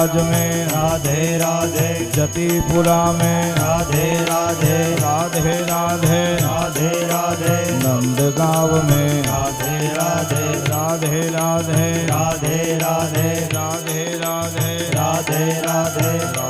गिरिराज में राधे राधे जतिपुरा में राधे राधे राधे राधे राधे राधे नंद गाँव में राधे राधे राधे राधे राधे राधे राधे राधे राधे राधे राधे राधे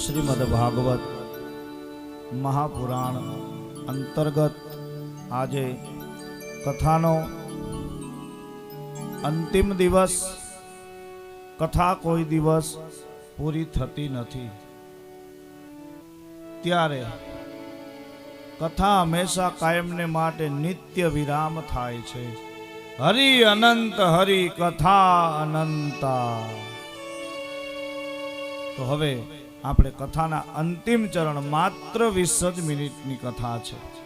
શ્રીમદ ભાગવત મહાપુરાણ અંતર્ગત આજે કથાનો અંતિમ દિવસ કથા કોઈ દિવસ પૂરી થતી નથી ત્યારે કથા હંમેશા કાયમને માટે નિત્ય વિરામ થાય છે. હરિ અનંત, હરિ કથા અનંતા. તો હવે આપણે કથાના અંતિમ ચરણ માત્ર વીસ જ મિનિટની કથા છે.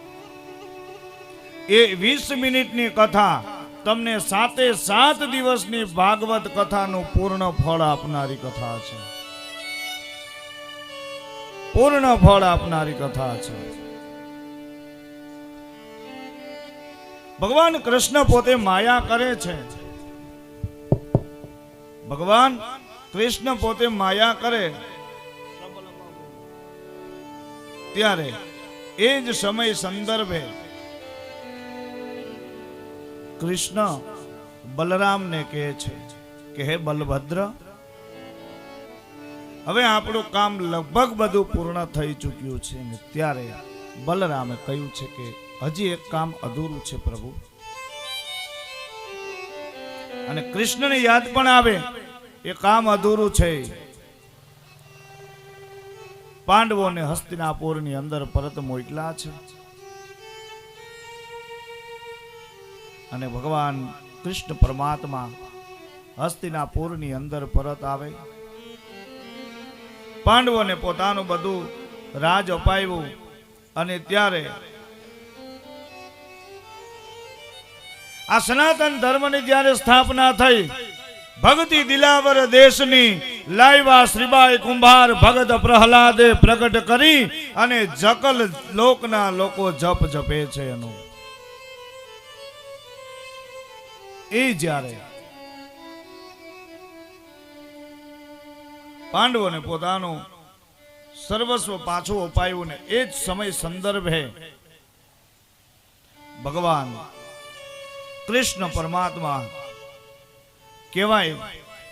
એ વીસ મિનિટની કથા તમને સાતે સાત દિવસની ભાગવત કથાનું પૂર્ણ ફળ આપનારી કથા છે. પૂર્ણ ફળ આપનારી કથા છે. ભગવાન કૃષ્ણ પોતે માયા કરે છે. ભગવાન કૃષ્ણ પોતે માયા કરે. ત્યારે એ જ સમય સંદર્ભે કૃષ્ણ બલરામને કહે છે કે, હે બલભદ્ર હવે આપણું કામ લગભગ બધું પૂર્ણ થઈ ચૂક્યું છે ને ત્યારે બલરામે કહ્યું છે કે હજી એક કામ અધૂરું છે પ્રભુ. અને કૃષ્ણને યાદ પણ આવે, એ કામ અધૂરું છે. પાંડવોને હસ્તિનાપુરની અંદર પરત મોકલા છે. અને ભગવાન કૃષ્ણ પરમાત્મા હસ્તિનાપુરની અંદર પરત આવે. પાંડવોને પોતાનું બધું રાજ અપાવ્યું અને ત્યારે આ સનાતન ધર્મની જ્યારે સ્થાપના થઈ, ભક્તિ દિલાવર દેશની લાઈવા શ્રીબાઈ કુંભાર ભગત પ્રહલાદે પ્રગટ કરી અને જકલ લોકના લોકો જપ જપે છે એનું. એ જ્યારે પાંડવોને પોતાનું સર્વસ્વ પાછું અપાયું ને એ જ સમય સંદર્ભે ભગવાન કૃષ્ણ પરમાત્મા કહેવાય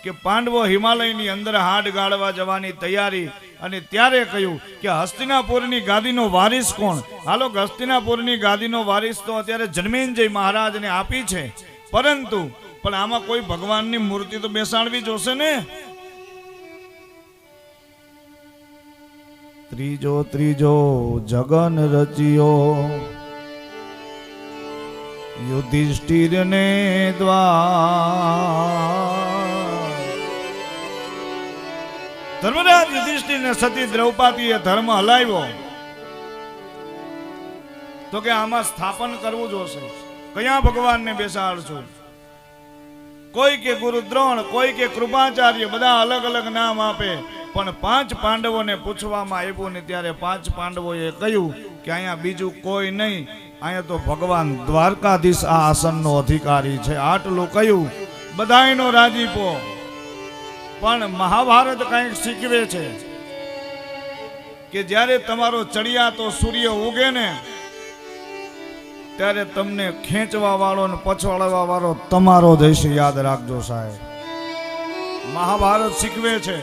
કે પાંડવો હિમાલયની અંદર હાડ ગાળવા જવાની તૈયારી અને ત્યારે કહ્યું કે હસ્તિનાપુરની ગાદીનો વારિસ કોણ? હાલો હસ્તિનાપુરની ગાદીનો વારિસ તો અત્યારે જન્મેન્જય મહારાજને આપી છે. પરંતુ, પણ આમાં કોઈ ભગવાનની મૂર્તિ તો બેસાડવી જોશે ને? ત્રીજો ત્રીજો જગન રચિયો. યુધિષ્ઠિર ને દ્વાર. ધર્મરાજ યુધિષ્ઠિર ને સતી દ્રૌપદીએ ધર્મ હલાવ્યો. તો કે આમાં સ્થાપન કરવું જોશે. કયા ભગવાનને બેસાડશું કોઈ કે ગુરુ દ્રોણ કોઈ કે કૃપાચાર્ય, બધા અલગ અલગ નામ આપે. પણ પાંચ પાંડવોને પૂછવામાં આવ્યું ને ત્યારે પાંચ પાંડવોએ કહ્યું કે અહીંયા બીજું કોઈ નહીં. અહીંયા તો ભગવાન દ્વારકાધીશ આ આસનનો અધિકારી છે. આટલું કહ્યું. બધાયનો રાજીપો પણ મહાભારત કંઈક શીખવે છે કે જ્યારે તમારો ચડિયાતો સૂર્ય ઉગે ને, ત્યારે તમને ખેંચવા વાળો ને પછવાડવા વાળો તમારો દેશ યાદ રાખજો સાહેબ. મહાભારત શીખવે છે.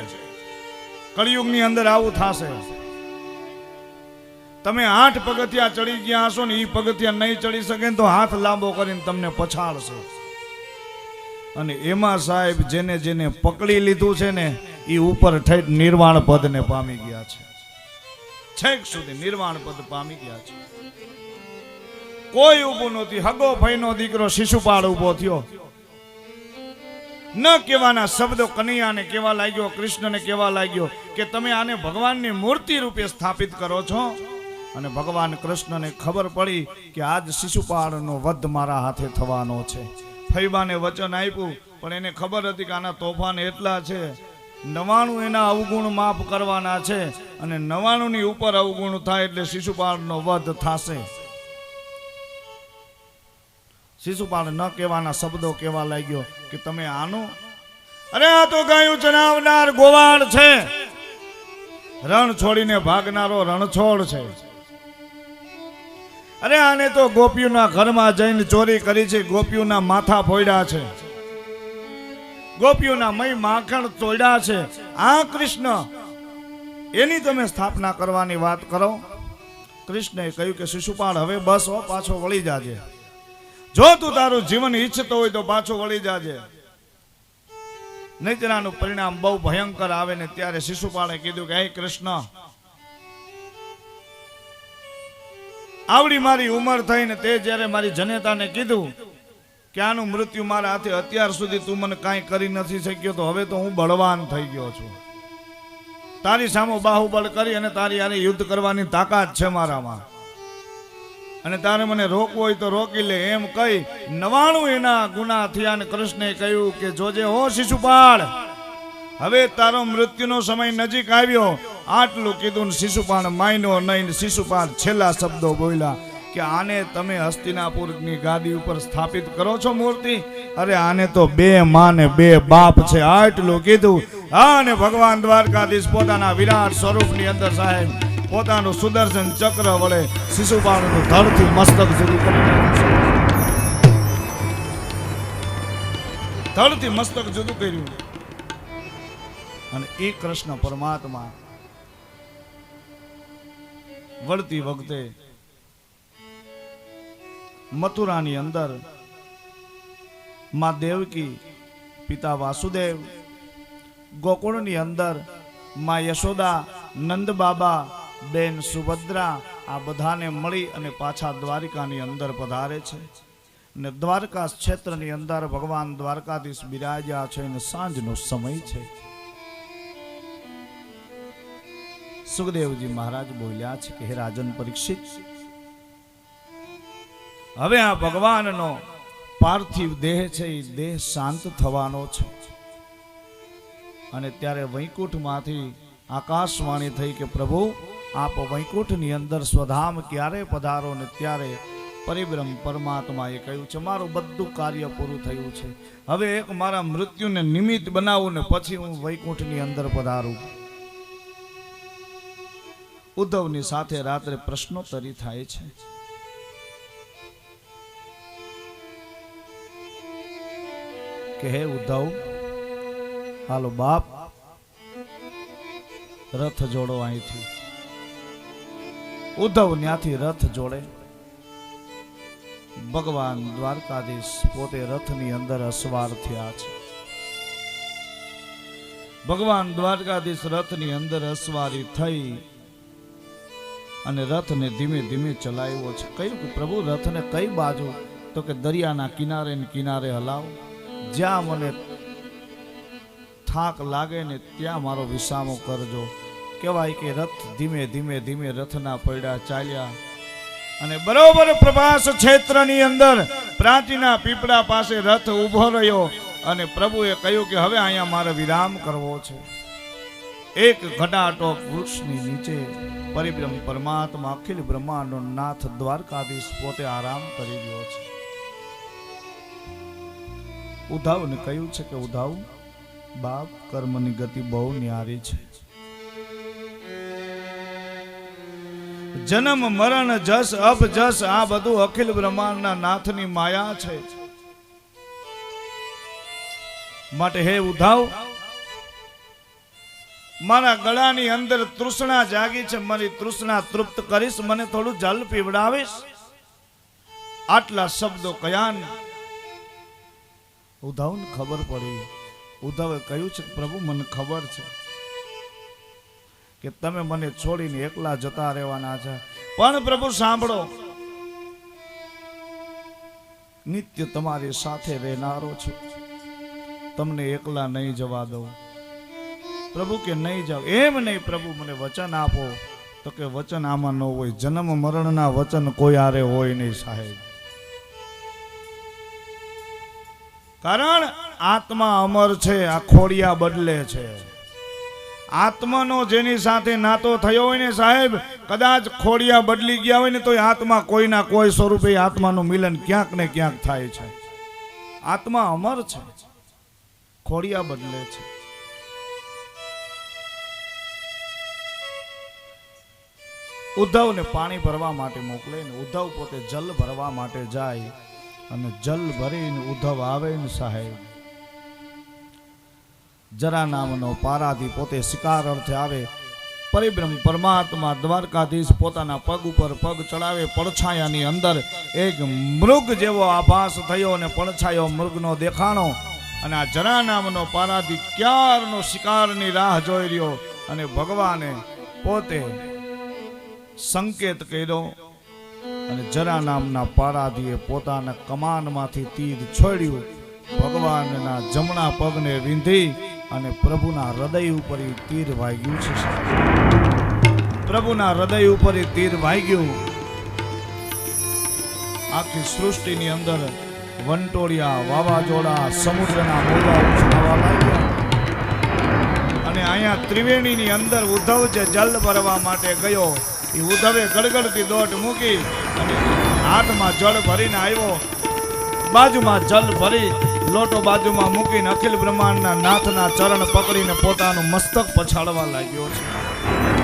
કળિયુગની અંદર આવું થશે. તમે આઠ પગથિયા ચડી ગયા હશો ને એ પગથિયા નહીં ચડી શકે તો હાથ લાંબો કરીને તમને પછાડશે. અને એમાં સાહેબ જેને જેને પકડી લીધું છે ને એ ઉપર થઈ નિર્વાણ પદને પામી ગયા છે. છેક સુધી નિર્વાણ પદ પામી ગયા છે. કોઈ ઊભું નહોતી. હગો ભાઈનો દીકરો શિશુપાળ ઊભો થયો. ન કહેવાના શબ્દો કનૈયાને કેવા લાગ્યો, કૃષ્ણને કેવા લાગ્યો કે તમે આને ભગવાનની મૂર્તિ રૂપે સ્થાપિત કરો છો? અને ભગવાન કૃષ્ણને ખબર પડી કે આજ શિશુપાળનો વધ મારા હાથે થવાનો છે. ફૈબાને વચન આપ્યું, પણ એને ખબર હતી કે આના તોફાન એટલા છે. નવાણું એના અવગુણ માફ કરવાના છે અને નવાણુંની ઉપર અવગુણ થાય એટલે શિશુપાળનો વધ થશે. શિશુપાળ ન કહેવાના શબ્દો કેવા લાગ્યો કે તમે આનું? અરે આ તો ગાયું ચનાવનાર ગોવાળ છે. રણ છોડીને ભાગનારો રણછોડ છે. અરે આને તો ગોપીઓના ઘરમાં જઈને ચોરી કરી છે, ગોપીઓના માથા ફોડ્યા છે. ગોપીઓના મય માખણ તોડ્યા છે. આ કૃષ્ણ, એની તમે સ્થાપના કરવાની વાત કરો. કૃષ્ણએ કહ્યું કે શિશુપાળ હવે બસ હો, પાછો વળી જાજે. જો તું તારું જીવન ઈચ્છતો હોય તો પાછો વળી જાજે. નિદ્રાનું પરિણામ બહુ ભયંકર આવે ને ત્યારે શિશુપાળે કીધું કે, હે કૃષ્ણ, આવડી મારી ઉંમર થઈને તે જ્યારે મારી જનેતાને કીધું કે આનું મૃત્યુ મારા હાથે અત્યાર સુધી તું મને કાંઈ કરી નથી શક્યો, તો હવે તો હું બળવાન થઈ ગયો છું. તારી સામે બાહુબળ કરી અને તારી આને યુદ્ધ કરવાની તાકાત છે મારામાં. અને તારે મને રોકવો હોય તો રોકી લે. એમ કહી નવાણું એના ગુના થયા અને કૃષ્ણે કહ્યું કે, જોજે હો શિશુપાળ. હવે તારો મૃત્યુનો સમય નજીક આવ્યો. આટલું કીધું શિશુપાળ માયનો નહીં શિશુપાળ છેલ્લા શબ્દો બોલ્યા કે, આને તમે હસ્તિનાપુરની ગાદી ઉપર સ્થાપિત કરો છો મૂર્તિ? અરે, આને તો બે માં ને બે બાપ છે. આટલું કીધું. અને ભગવાન દ્વારકાધીશ પોતાના વિરાટ સ્વરૂપની અંદર સાહેબ પોતાનું સુદર્શન ચક્ર વડે શિશુપાળનું ધડથી મસ્તક સુધી ધડથી મસ્તક જુદું કર્યું અને એ કૃષ્ણ પરમાત્મા વળતી વખતે મથુરાની અંદરમાં દેવકી પિતા વાસુદેવ, ગોકુળની અંદરમાં યશોદા નંદ બાબા બેન સુભદ્રા આ બધાને મળી અને પાછા દ્વારિકાની અંદર પધારે છે. ને દ્વારકા ક્ષેત્રની અંદર ભગવાન દ્વારકાધીશ બિરાજ્યા છે અને સાંજનો સમય છે. સુખદેવજી મહારાજ બોલ્યા છે કે, હે રાજન પરીક્ષિત, હવે આ ભગવાનનો પાર્થિવ દેહ છે એ દેહ શાંત થવાનો છે. અને ત્યારે વૈકુંઠમાંથી આકાશવાણી થઈ કે, પ્રભુ આપ વૈકુંઠની અંદર સ્વધામ ક્યારે પધારો ને ત્યારે પરિબ્રહ્મ પરમાત્માએ કહ્યું છે, મારું બધું કાર્ય પૂરું થયું છે. હવે એક મારા મૃત્યુને નિમિત્ત બનાવું ને પછી હું વૈકુંઠની અંદર પધારું. ઉદ્ધવની સાથે રાત્રે પ્રશ્નોત્તરી થાય છે. કે હે ઉદ્ધવ, હાલો બાપ, રથ જોડો અહીંથી. ઉદ્ધવ ન્યાથી રથ જોડે. ભગવાન દ્વારકાધીશ પોતે રથની અંદર અસવાર થયા છે. ભગવાન દ્વારકાધીશ રથની અંદર અસવારી થઈ અને રથને ધીમે ધીમે ચલાવ્યો છે. કહ્યું કે, પ્રભુ, રથને કઈ બાજુ? તો કે દરિયાના કિનારે ને કિનારે હલાવો. જ્યાં મને થાક લાગે ને ત્યાં મારો વિસામો કરજો. કહેવાય કે રથ ધીમે ધીમે ધીમે રથના પૈડા ચાલ્યા. અને બરોબર પ્રભાસ ક્ષેત્રની અંદર પ્રાચીના પીપળા પાસે રથ ઊભો રહ્યો અને પ્રભુએ કહ્યું કે હવે અહીંયા મારે વિરામ કરવો છે. એક ઘટાટો વૃક્ષની નીચે પરિબ્રહ્મ પરમાત્મા અખિલ બ્રહ્માંડનો નાથ દ્વારકાધીશ પોતે આરામ કરી રહ્યો છે. ઉદ્ધવને કહ્યું છે કે ઉદ્ધવ, બાપ કર્મની ગતિ બહુ ન્યારી છે. જન્મ, મરણ, જસ, અપ, જસ, આ બધું અખિલ બ્રહ્માંડના નાથની માયા છે. માટે હે ઉધાવ, મારા ગળાની અંદર તૃષ્ણા જાગી છે, મારી તૃષ્ણા તૃપ્ત કરીશ, મને થોડું જલ પીવડાવીશ. આટલા શબ્દો કયા ઉદ્ધવને ખબર પડી. ઉદ્ધવે કહ્યું છે પ્રભુ, મને ખબર છે. કે તમે મને છોડીને એકલા જતા રહેવાના છે. પણ પ્રભુ, સાંભળો. નિત્ય તમારી સાથે રહેનારો છું. તમને એકલા નહીં જવા દઉં. પ્રભુ કે નહીં જાઓ એમ નહીં, પ્રભુ, મને વચન આપો. તો કે વચન આમાં ન હોય. જન્મ મરણના વચન કોઈ આરે હોય નહીં, સાહેબ. કારણ આત્મા અમર છે, આ ખોડિયા બદલે છે. આત્માનો જેની સાથે નાતો થયો હોય ને સાહેબ, કદાચ ખોડિયા બદલી ગયા હોય ને તો આત્મા કોઈના કોઈ સ્વરૂપે આત્માનું મિલન ક્યાંક ને ક્યાંક થાય છે. આત્મા અમર છે. ખોડિયા બદલે છે. ઉદ્ધવને પાણી ભરવા માટે મોકલે ને ઉદ્ધવ પોતે જલ ભરવા માટે જાય અને જલ ભરીને ઉદ્ધવ આવે ને સાહેબ. જરા નામનો પારાથી પોતે શિકાર અર્થે આવે. પરિબ્રહ્મ પરમાત્મા દ્વારકાધીશ પોતાના પગ ઉપર પગ ચડાવે પડછાયાની અંદર એક મૃગ જેવો આભાસ થયો અને પડછાયો મૃગનો દેખાણો. અને આ જરા નામનો પારાથી ક્યારનો શિકારની રાહ જોઈ રહ્યો અને ભગવાને પોતે સંકેત કર્યો અને જરા નામના પારાધીએ પોતાના કમાનમાંથી તીર છોડ્યું. ભગવાનના જમણા પગને વિંધી અને પ્રભુના હૃદય ઉપર એ તીર વાગ્યું છે. પ્રભુના હૃદય ઉપર ઈ તીર વાગ્યું. આખી સૃષ્ટિની અંદર વંટોળિયા, વાવાઝોડા, સમુદ્રના મોજા ઉછળવા લાગ્યા. અને અહીંયા ત્રિવેણીની અંદર ઉદ્ધવ જે જલ ભરવા માટે ગયો એ ઉદ્ધવે ગડગડતી દોટ મૂકી અને હાથમાં જળ ભરીને આવ્યો. બાજુમાં જલ ભરી લોટો બાજુમાં મૂકીને અખિલ બ્રહ્માંડના નાથના ચરણ પકડીને પોતાનું મસ્તક પછાડવા લાગ્યો છે.